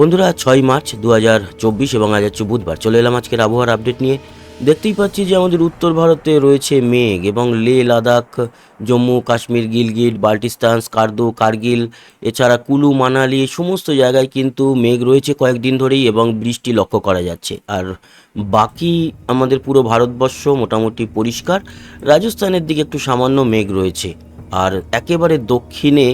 বন্ধুরা, ছয় মার্চ দু হাজার চব্বিশ এবং আজ হচ্ছে বুধবার। চলে এলাম আজকের আবহাওয়ার আপডেট নিয়ে। দেখতেই পাচ্ছি যে আমাদের উত্তর ভারতে রয়েছে মেঘ এবং লে, লাদাখ, জম্মু, কাশ্মীর, গিলগিট, বাল্টিস্তান স্কার্দু কার্গিল, এছাড়া কুলু, মানালি সমস্ত জায়গায় কিন্তু মেঘ রয়েছে কয়েকদিন ধরেই এবং বৃষ্টি লক্ষ্য করা যাচ্ছে। আর বাকি আমাদের পুরো ভারতবর্ষ মোটামুটি পরিষ্কার। রাজস্থানের দিকে একটু সামান্য মেঘ রয়েছে। আর একেবারে দক্ষিণে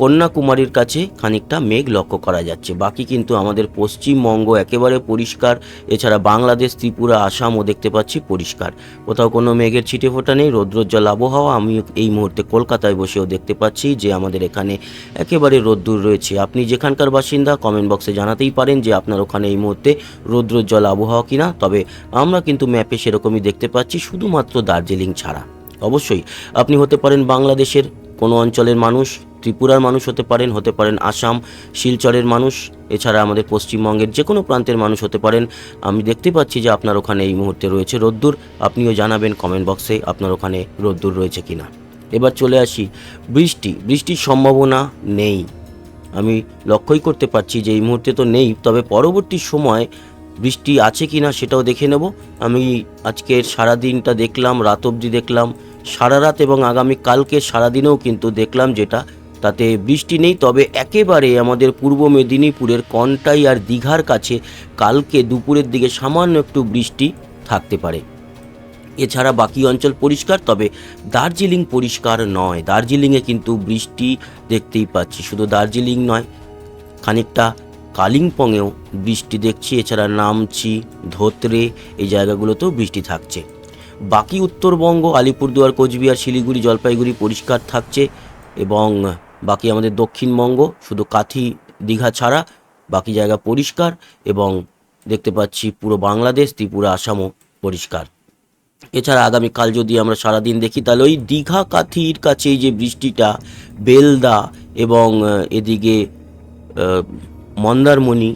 কন্যাকুমারীর কাছে খানিকটা মেঘ লক্ষ্য করা যাচ্ছে। বাকি কিন্তু আমাদের পশ্চিমবঙ্গ একেবারে পরিষ্কার। এছাড়া বাংলাদেশ, ত্রিপুরা, আসামও দেখতে পাচ্ছি পরিষ্কার। কোথাও কোনো মেঘের ছিটে ফোটা নেই। রৌদ্রোজ্জ্বল আবহাওয়া। আমি এই মুহূর্তে কলকাতায় বসেও দেখতে পাচ্ছি যে আমাদের এখানে একেবারে রোদ্দুর রয়েছে। আপনি যেখানকার বাসিন্দা কমেন্ট বক্সে জানাতেই পারেন যে আপনার ওখানে এই মুহূর্তে রৌদ্রোজ্জ্বল আবহাওয়া কিনা। তবে আমরা কিন্তু ম্যাপে সেরকমই দেখতে পাচ্ছি, শুধুমাত্র দার্জিলিং ছাড়া। অবশ্যই আপনি হতে পারেন বাংলাদেশের কোনো অঞ্চলের মানুষ। ত্রিপুরার মানুষ হতে পারেন হতে পারেন আসাম, শিলচরের মানুষ, এছাড়া আমাদের পশ্চিমবঙ্গের যে কোনো প্রান্তের মানুষ হতে পারেন। আমি দেখতে পাচ্ছি যে আপনার ওখানে এই মুহূর্তে রয়েছে রোদ্দুর। আপনিও জানাবেন কমেন্ট বক্সে আপনার ওখানে রোদ্দুর রয়েছে কিনা। এবার চলে আসি, বৃষ্টি, বৃষ্টির সম্ভাবনা নেই। আমি লক্ষ্যই করতে পারছি যে এই মুহূর্তে তো নেই, তবে পরবর্তী সময় বৃষ্টি আছে কি না সেটাও দেখে নেব। আমি আজকের সারা দিনটা দেখলাম, রাত অবধি দেখলাম, সারা রাত এবং আগামী কালকে সারাদিনেও কিন্তু দেখলাম যেটা তাতে বৃষ্টি নেই, তবে একেবারে আমাদের পূর্ব মেদিনীপুরের কন্টাই আর দীঘার কাছে কালকে দুপুরের দিকে সামান্য একটু বৃষ্টি থাকতে পারে। এছাড়া বাকি অঞ্চল পরিষ্কার, তবে দার্জিলিং পরিষ্কার নয়। দার্জিলিংয়ে কিন্তু বৃষ্টি দেখতেই পাচ্ছি, শুধু দার্জিলিং নয়, খানিকটা কালিম্পংয়েও বৃষ্টি দেখছি। এছাড়া নামচি ধোত্রে, এই জায়গাগুলোতেও বৃষ্টি থাকছে। বাকি উত্তরবঙ্গ, আলিপুরদুয়ার, কোচবিহার, শিলিগুড়ি, জলপাইগুড়ি পরিষ্কার থাকছে এবং বাকি আমাদের দক্ষিণবঙ্গ, শুধু কাথি দীঘা ছাড়া, বাকি জায়গা পরিষ্কার এবং দেখতে পাচ্ছি পুরো বাংলাদেশ, ত্রিপুরা, আসামও পরিষ্কার। এছাড়া আগামীকাল যদি আমরা সারাদিন দেখি, তাহলে ওই দীঘা কাথির কাছে যে বৃষ্টিটা, বেলদা এবং এদিকে মন্দারমণি,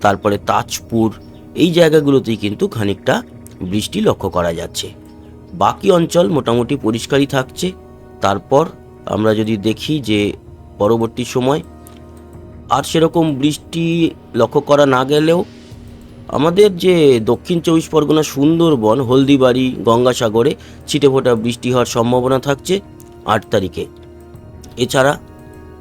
তারপরে তাজপুর, এই জায়গাগুলোতেই কিন্তু খানিকটা বৃষ্টি লক্ষ্য করা যাচ্ছে। বাকি অঞ্চল মোটামুটি পরিষ্কারই থাকছে। তারপর আমরা যদি দেখি যে পরবর্তী সময় আর সেরকম বৃষ্টি লক্ষ্য করা না গেলেও আমাদের যে দক্ষিণ চব্বিশ পরগনা, সুন্দরবন, হলদিবাড়ি, গঙ্গাসাগরে ছিটেফোঁটা বৃষ্টি হওয়ার সম্ভাবনা থাকছে আট তারিখে। এছাড়া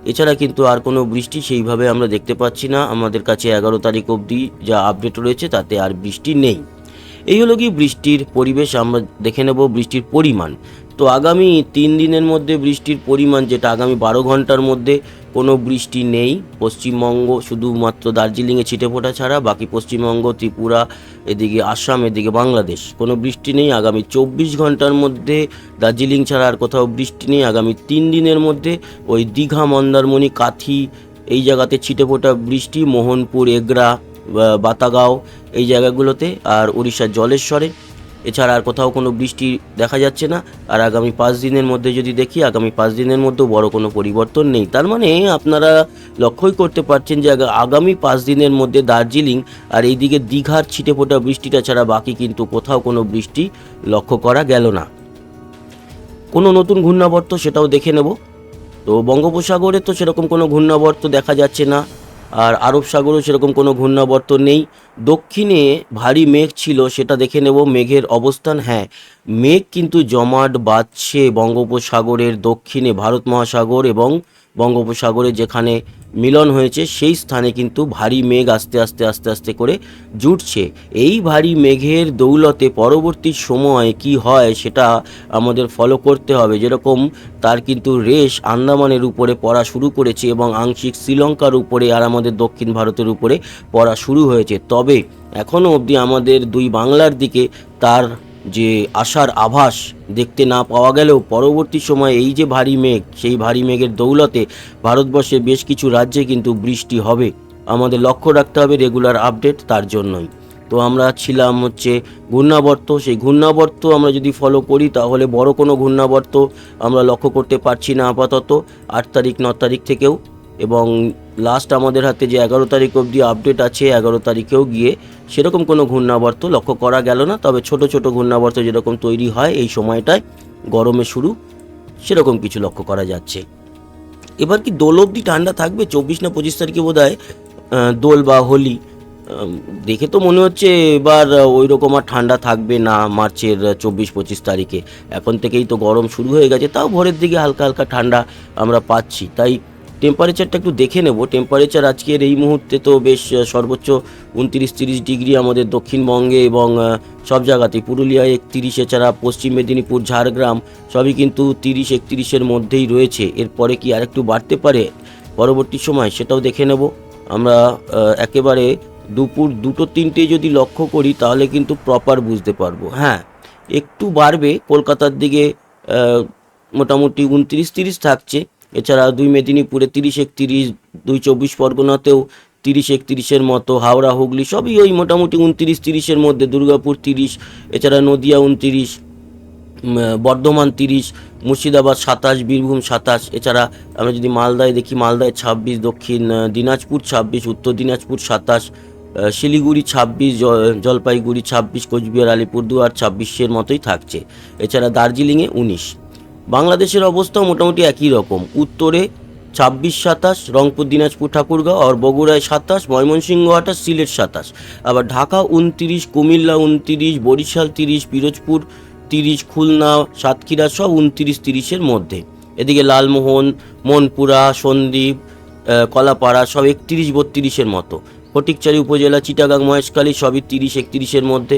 এছাড়া কিন্তু আর কোনো বৃষ্টি সেইভাবে আমরা দেখতে পাচ্ছি না। আমাদের কাছে এগারো তারিখ অবধি যা আপডেট রয়েছে তাতে আর বৃষ্টি নেই। এই হলো কি বৃষ্টির পরিবেশ, আমরা দেখে নেব বৃষ্টির পরিমাণ। তো আগামী তিন দিনের মধ্যে বৃষ্টির পরিমাণ, যেটা আগামী বারো ঘণ্টার মধ্যে কোনো বৃষ্টি নেই। পশ্চিমবঙ্গ শুধুমাত্র দার্জিলিংয়ে ছিটেফোঁটা ছাড়া, বাকি পশ্চিমবঙ্গ, ত্রিপুরা, এদিকে আসাম, এদিকে বাংলাদেশ। কোনো বৃষ্টি নেই। আগামী চব্বিশ ঘণ্টার মধ্যে দার্জিলিং ছাড়া আর কোথাও বৃষ্টি নেই। আগামী তিন দিনের মধ্যে ওই দীঘা, মন্দারমণি, কাথি, এই জায়গাতে ছিটেফোঁটা বৃষ্টি, মোহনপুর, এগরা বাতাগাঁও, এই জায়গাগুলোতে। আর উড়িষ্যার জলেশ্বরে এছাড়া আর কোথাও কোনো বৃষ্টি দেখা যাচ্ছে না। আর আগামী পাঁচ দিনের মধ্যে যদি দেখি, আগামী পাঁচ দিনের মধ্যেও বড় কোনো পরিবর্তন নেই। তার মানে আপনারা লক্ষ্যই করতে পারছেন যে আগামী পাঁচ দিনের মধ্যে দার্জিলিং আর এইদিকে দীঘার ছিটে ফোটা বৃষ্টিটা ছাড়া বাকি কিন্তু কোথাও কোনো বৃষ্টি লক্ষ্য করা গেল না। কোনো নতুন ঘূর্ণাবর্ত সেটাও দেখে নেব। তো বঙ্গোপসাগরে তো সেরকম কোনো ঘূর্ণাবর্ত দেখা যাচ্ছে না। আর আরব সাগরেও সেরকম কোনো ঘূর্ণাবর্ত নেই। দক্ষিণে ভারী মেঘ ছিল, সেটা দেখে নেব মেঘের অবস্থান। হ্যাঁ মেঘ কিন্তু জমাট বাঁধছে বঙ্গোপসাগরের দক্ষিণে ভারত মহাসাগর এবং বঙ্গোপসাগরে যেখানে মিলন হয়েছে, সেই স্থানে কিন্তু ভারী মেঘ আস্তে আস্তে আস্তে আস্তে করে জুটছে। এই ভারী মেঘের দৌলতে পরবর্তী সময় কি হয় সেটা আমাদের ফলো করতে হবে। যেরকম তার কিন্তু রেশ আন্দামানের উপরে পড়া শুরু করেছে এবং আংশিক শ্রীলঙ্কার উপরে আর আমাদের দক্ষিণ ভারতের উপরে পড়া শুরু হয়েছে। তবে এখনও অবধি আমাদের দুই বাংলার দিকে তার যে আশার আভাস দেখতে না পাওয়া গেলেও পরবর্তী সময়ে এই যে ভারী মেঘ, সেই ভারী মেঘের দৌলতে ভারতবর্ষে বেশ কিছু রাজ্যে কিন্তু বৃষ্টি হবে। আমাদের লক্ষ্য রাখতে হবে রেগুলার আপডেট তার জন্যই। তো আমরা ছিলাম হচ্ছে ঘূর্ণাবর্ত, সেই ঘূর্ণাবর্ত আমরা যদি ফলো করি তাহলে বড় কোনো ঘূর্ণাবর্ত আমরা লক্ষ্য করতে পারছি না আপাতত। আট তারিখ, ন তারিখ থেকেও এবং লাস্ট আমাদের হাতে যে এগারো তারিখ অবধি আপডেট আছে, এগারো তারিখেও গিয়ে সেরকম কোনো ঘূর্ণাবর্ত লক্ষ্য করা গেল না। তবে ছোট ছোট ঘূর্ণাবর্ত যেরকম তৈরি হয় এই সময়টায় গরমে শুরু, সেরকম কিছু লক্ষ্য করা যাচ্ছে। এবার কি দোল অবধি ঠান্ডা থাকবে? চব্বিশ না পঁচিশ তারিখে বোধ হয় দোল বা হোলি দেখে তো মনে হচ্ছে এবার ওই রকম আর ঠান্ডা থাকবে না মার্চের চব্বিশ পঁচিশ তারিখে। এখন থেকেই তো গরম শুরু হয়ে গেছে, তাও ভোরের দিকে হালকা হালকা ঠান্ডা আমরা পাচ্ছি। তাই টেম্পারেচারটা একটু দেখে নেব। টেম্পারেচার আজকের এই মুহূর্তে তো বেশ সর্বোচ্চ উনত্রিশ, তিরিশ ডিগ্রি আমাদের দক্ষিণবঙ্গে এবং সব জায়গাতেই। পুরুলিয়ায় একত্রিশ, এছাড়া পশ্চিম মেদিনীপুর, ঝাড়গ্রাম সবই কিন্তু তিরিশ, একত্রিশের মধ্যেই রয়েছে। এরপরে কি আর একটু বাড়তে পারে পরবর্তী সময় সেটাও দেখে নেব। আমরা একেবারে দুপুর দুটো, তিনটে যদি লক্ষ্য করি তাহলে কিন্তু প্রপার বুঝতে পারব। হ্যাঁ একটু বাড়বে, কলকাতার দিকে মোটামুটি উনত্রিশ, তিরিশ থাকছে। এছাড়া দুই মেদিনীপুরে তিরিশ একত্রিশ, দুই চব্বিশ পরগনাতেও তিরিশ একত্রিশের মতো, হাওড়া, হুগলি সবই ওই মোটামুটি উনত্রিশ তিরিশের মধ্যে, দুর্গাপুর তিরিশ, এছাড়া নদিয়া উনত্রিশ বর্ধমান তিরিশ, মুর্শিদাবাদ সাতাশ, বীরভূম সাতাশ, এছাড়া আমরা যদি মালদায় দেখি, মালদায় ছাব্বিশ, দক্ষিণ দিনাজপুর ছাব্বিশ, উত্তর দিনাজপুর সাতাশ শিলিগুড়ি ছাব্বিশ জলপাইগুড়ি ছাব্বিশ, কোচবিহার, আলিপুরদুয়ার ছাব্বিশের মতোই থাকছে। এছাড়া দার্জিলিংয়ে উনিশ। বাংলাদেশের অবস্থাও মোটামুটি একই রকম। উত্তরে ছাব্বিশ সাতাশ, রংপুর, দিনাজপুর, ঠাকুরগাঁও আর বগুড়ায় সাতাশ, ময়মনসিংহ আঠাশ, সিলেট সাতাশ। আবার ঢাকা উনতিরিশ কুমিল্লা উনতিরিশ বরিশাল তিরিশ, পিরোজপুর তিরিশ, খুলনা, সাতক্ষীরা সব উনতিরিশ তিরিশের মধ্যে। এদিকে লালমোহন, মনপুরা, সন্দ্বীপ কলাপাড়া সব একত্রিশ, বত্রিশের মতো। ফটিকচারি উপজেলা, চিটাগাং, মহেশখালী সবই তিরিশ, একত্রিশের মধ্যে।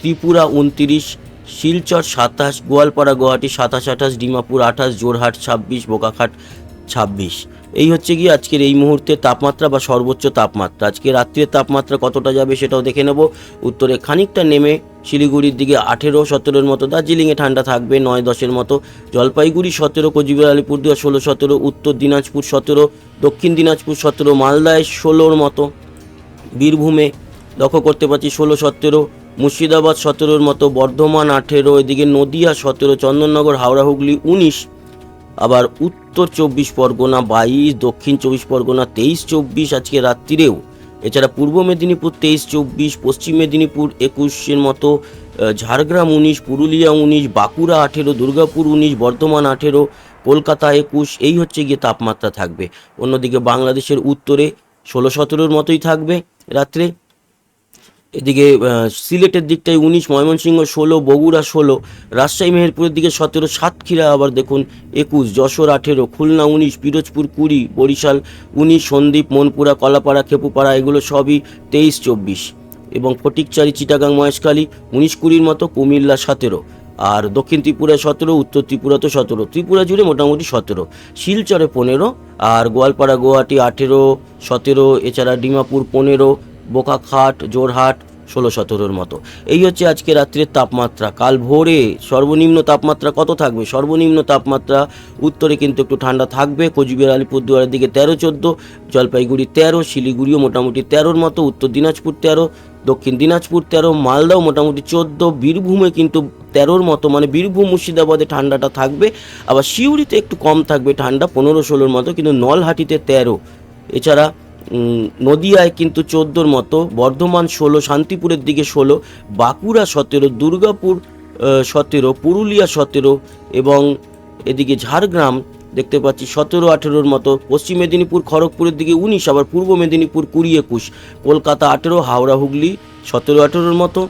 ত্রিপুরা উনতিরিশ শিলচর সাতাশ, গোয়ালপাড়া, গুয়াহাটি সাতাশ, আঠাশ, ডিমাপুর আঠাশ জোরহাট ছাব্বিশ, বোকাখাট ছাব্বিশ। এই হচ্ছে গিয়ে আজকের এই মুহূর্তে তাপমাত্রা বা সর্বোচ্চ তাপমাত্রা। আজকে রাত্রের তাপমাত্রা কতটা যাবে সেটাও দেখে নেব। উত্তরে খানিকটা নেমে শিলিগুড়ির দিকে আঠেরো, সতেরোর মতো, দার্জিলিংয়ে ঠান্ডা থাকবে নয়, দশের মতো। জলপাইগুড়ি সতেরো, কোচবিহার, আলিপুরদুয়ার ষোলো, সতেরো, উত্তর দিনাজপুর সতেরো, দক্ষিণ দিনাজপুর সতেরো, মালদায় ষোলোর মতো। বীরভূমে লক্ষ্য করতে পারছি ষোলো, সতেরো মুর্শিদাবাদ সতেরোর মতো বর্ধমান আঠেরো, এদিকে নদিয়া সতেরো, চন্দননগর, হাওড়া, হুগলি উনিশ, আবার উত্তর চব্বিশ পরগনা বাইশ, দক্ষিণ চব্বিশ পরগনা তেইশ, চব্বিশ, আজকে রাত্রিরেও। এছাড়া পূর্ব মেদিনীপুর তেইশ, চব্বিশ, পশ্চিম মেদিনীপুর একুশের মতো ঝাড়গ্রাম উনিশ, পুরুলিয়া উনিশ, বাঁকুড়া আঠেরো, দুর্গাপুর উনিশ, বর্ধমান আঠেরো, কলকাতা একুশ, এই হচ্ছে গিয়ে তাপমাত্রা থাকবে। অন্যদিকে বাংলাদেশের উত্তরে ষোলো, সতেরোর মতোই থাকবে রাত্রে। এদিকে সিলেটের দিকটায় উনিশ, ময়মনসিংহ ষোলো, বগুড়া ষোলো, রাজশাহী, মেহেরপুরের দিকে সতেরো, সাতক্ষীরা, আবার দেখুন একুশ, যশোর আঠেরো, খুলনা উনিশ, পিরোজপুর কুড়ি, বরিশাল উনিশ, সন্দ্বীপ, মনপুরা, কলাপাড়া, খেপুপাড়া, এগুলো সবই তেইশ, চব্বিশ। এবং ফটিকচারি, চিটাগাং, মহেশখালী, উনিশ কুড়ির মতো, কুমিল্লা সতেরো। আর দক্ষিণ ত্রিপুরায় সতেরো, উত্তর ত্রিপুরাতে সতেরো। ত্রিপুরা জুড়ে মোটামুটি সতেরো। শিলচরে পনেরো, আর গোয়ালপাড়া, গুয়াহাটি আঠেরো, সতেরো, এছাড়া ডিমাপুর পনেরো, বোকাখাট জোরহাট ষোলো সতেরোর মতো। এই হচ্ছে আজকে রাত্রের তাপমাত্রা। কাল ভোরে সর্বনিম্ন তাপমাত্রা কত থাকবে? সর্বনিম্ন তাপমাত্রা উত্তরে কিন্তু একটু ঠান্ডা থাকবে। কোচবিহার, আলিপুরদুয়ারের দিকে তেরো, চোদ্দ, জলপাইগুড়ি তেরো, শিলিগুড়িও মোটামুটি তেরোর মতো, উত্তর দিনাজপুর তেরো, দক্ষিণ দিনাজপুর তেরো, মালদাও মোটামুটি চোদ্দ, বীরভূমে কিন্তু তেরোর মতো মানে বীরভূম, মুর্শিদাবাদে ঠান্ডাটা থাকবে। আবার সিউড়িতে একটু কম থাকবে ঠান্ডা, পনেরো, ষোলোর মতো, কিন্তু নলহাটিতে তেরো। এছাড়া নদিয়ায় কিন্তু চোদ্দোর মতো, বর্ধমান ষোলো, শান্তিপুরের দিকে ষোলো, বাঁকুড়া সতেরো, দুর্গাপুর সতেরো, পুরুলিয়া সতেরো এবং এদিকে ঝাড়গ্রাম দেখতে পাচ্ছি সতেরো, আঠেরোর মতো, পশ্চিম মেদিনীপুর, খড়গপুরের দিকে উনিশ, আবার পূর্ব মেদিনীপুর কুড়ি, একুশ, কলকাতা আঠেরো, হাওড়া, হুগলি সতেরো, আঠেরোর মতো।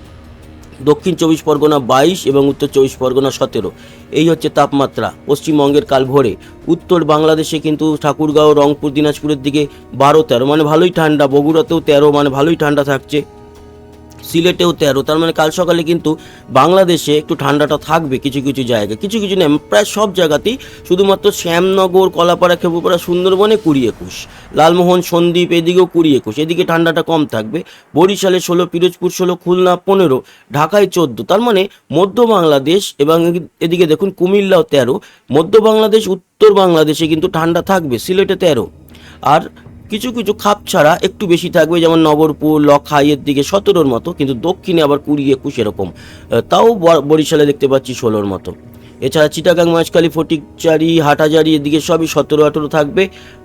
দক্ষিণ চব্বিশ পরগনা বাইশ এবং উত্তর চব্বিশ পরগনা সতেরো। এই হচ্ছে তাপমাত্রা। পশ্চিমবঙ্গের কাল ভোরে উত্তর বাংলাদেশে কিন্তু ঠাকুরগাঁও, রংপুর, দিনাজপুরের দিকে বারো তেরো মানে ভালোই ঠান্ডা। বগুড়াতেও তেরো মানে ভালোই ঠান্ডা থাকছে। সিলেটেও তেরো, তার মানে কাল সকালে কিন্তু বাংলাদেশে একটু ঠান্ডাটা থাকবে কিছু কিছু জায়গায়। কিছু কিছু না, প্রায় সব জায়গাতেই শুধুমাত্র শ্যামনগর, কলাপাড়া, খেপুপাড়া, সুন্দরবনে কুড়ি একুশ, লালমোহন সন্দ্বীপ এদিকেও কুড়ি একুশ, এদিকে ঠান্ডাটা কম থাকবে। বরিশালে ষোলো, পিরোজপুর ষোলো, খুলনা পনেরো, ঢাকায় চোদ্দ, তার মানে মধ্য বাংলাদেশ এবং এদিকে দেখুন কুমিল্লাও তেরো, মধ্য বাংলাদেশ, উত্তর বাংলাদেশে কিন্তু ঠান্ডা থাকবে, সিলেটে তেরো। আর কিছু কিছু খাপ ছাড়া একটু বেশি থাকবে, যেমন নগরপুর লখাইয়ের দিকে সতেরোর মতো, কিন্তু দক্ষিণে আবার কুড়ি, একুশ এরকম। তাও বরিশালে দেখতে পাচ্ছি ষোলোর মতো। এছাড়া চিটাগাং, মাঝখালি, ফটিকচারি, হাটাজারি এদিকে সবই সতেরো, আঠেরো থাকবে।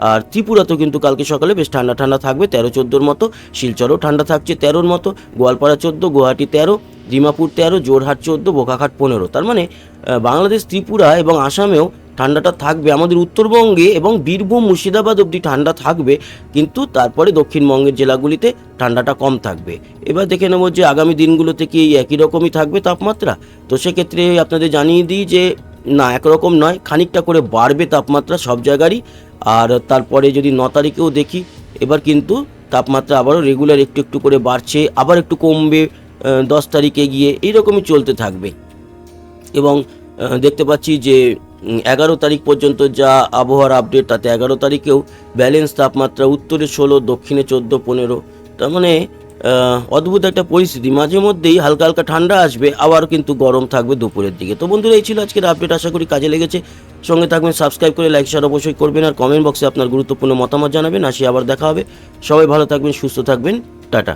আর ত্রিপুরাতেও কিন্তু কালকে সকালে বেশ ঠান্ডা ঠান্ডা থাকবে, তেরো, চোদ্দোর মতো। শিলচরও ঠান্ডা থাকছে তেরোর মতো, গোয়ালপাড়া চোদ্দ, গুয়াহাটি তেরো, ডিমাপুর তেরো জোরহাট চোদ্দ, বোকাখাট পনেরো। তার মানে বাংলাদেশ, ত্রিপুরা এবং আসামেও ঠান্ডাটা থাকবে। আমাদের উত্তরবঙ্গে এবং বীরভূম, মুর্শিদাবাদ অবধি ঠান্ডা থাকবে, কিন্তু তারপরে দক্ষিণবঙ্গের জেলাগুলিতে ঠান্ডাটা কম থাকবে। এবার দেখে নেব যে আগামী দিনগুলোতে কি একই রকমই থাকবে তাপমাত্রা? তো সেক্ষেত্রে আপনাদের জানিয়ে দিই যে, না, একরকম নয়, খানিকটা করে বাড়বে তাপমাত্রা সব জায়গারই। আর তারপরে যদি ন তারিখেও দেখি, এবার কিন্তু তাপমাত্রা আবারও রেগুলার একটু একটু করে বাড়ছে, আবার একটু কমবে দশ তারিখে গিয়ে, এইরকমই চলতে থাকবে। এবং দেখতে পাচ্ছি যে এগারো তারিখ পর্যন্ত যা আবহাওয়ার আপডেট তাতে এগারো তারিখেও ব্যালেন্স তাপমাত্রা উত্তরে ষোলো, দক্ষিণে চোদ্দ, পনেরো। তার মানে অদ্ভুত একটা পরিস্থিতি। মাঝে মধ্যেই হালকা হালকা ঠান্ডা আসবে আবার কিন্তু গরম থাকবে দুপুরের দিকে। তো বন্ধুরা, এই ছিল আজকের আপডেট আশা করি কাজে লেগেছে। সঙ্গে থাকবেন সাবস্ক্রাইব করে লাইক শেয়ার অবশ্যই করবেন। আর কমেন্ট বক্সে আপনার গুরুত্বপূর্ণ মতামত জানাবেন। আসি, আবার দেখা হবে। সবাই ভালো থাকবেন, সুস্থ থাকবেন। টাটা।